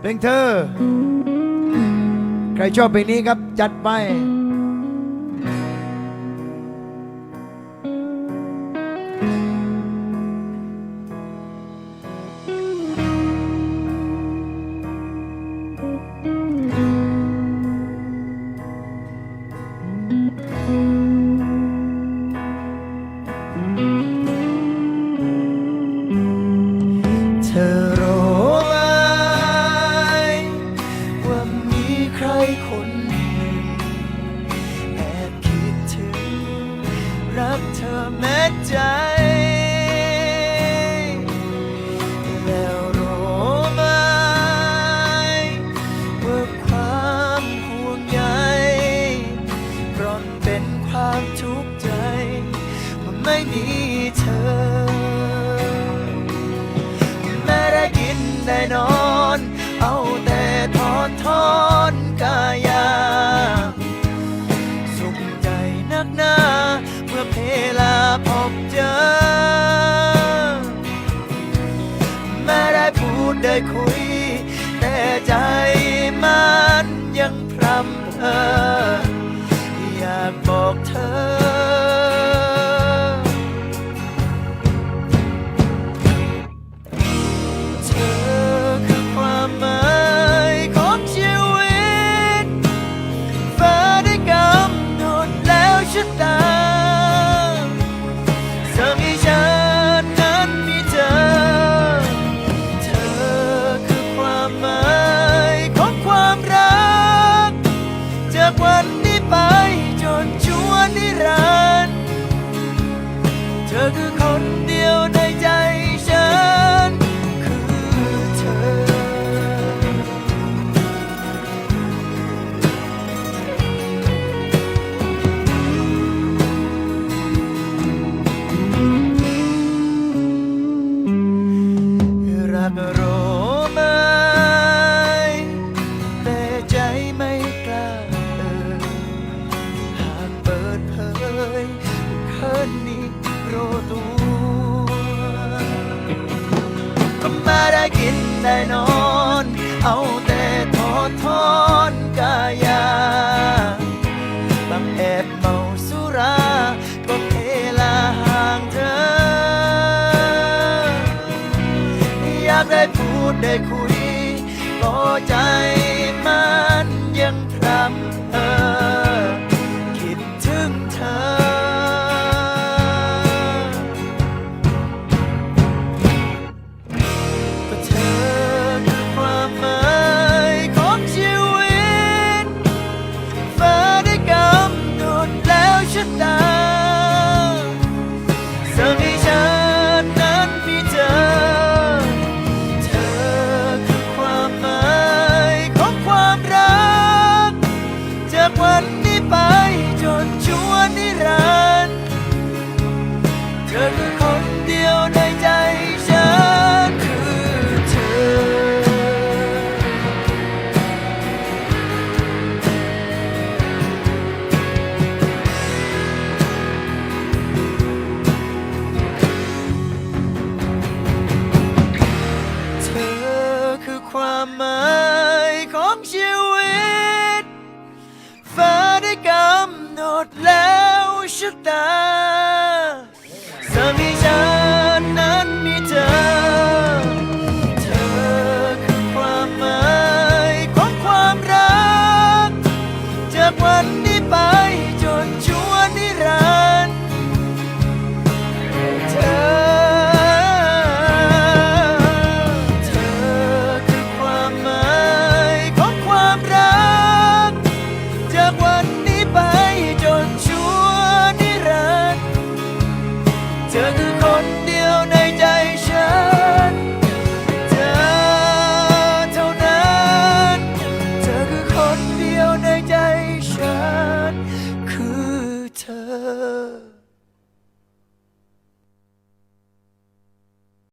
เพลงเธอ ใครชอบเพลงนี้ครับจัดไป แล้วรู้ไหมว่าความห่วงใยร่อนเป็นความทุกข์ใจมันไม่มี ได้นอน เอาแต่ทอทอนกายาบางแอบเมาสุราก็เพลาห่างเธอ อยากได้พูดได้คุยก็ใจ กำหนดแล้วชะตา ธอคือคนเดียวในใจฉัน เธอเท่านั้น เธอคือคนเดียวในใจฉัน คือเธอ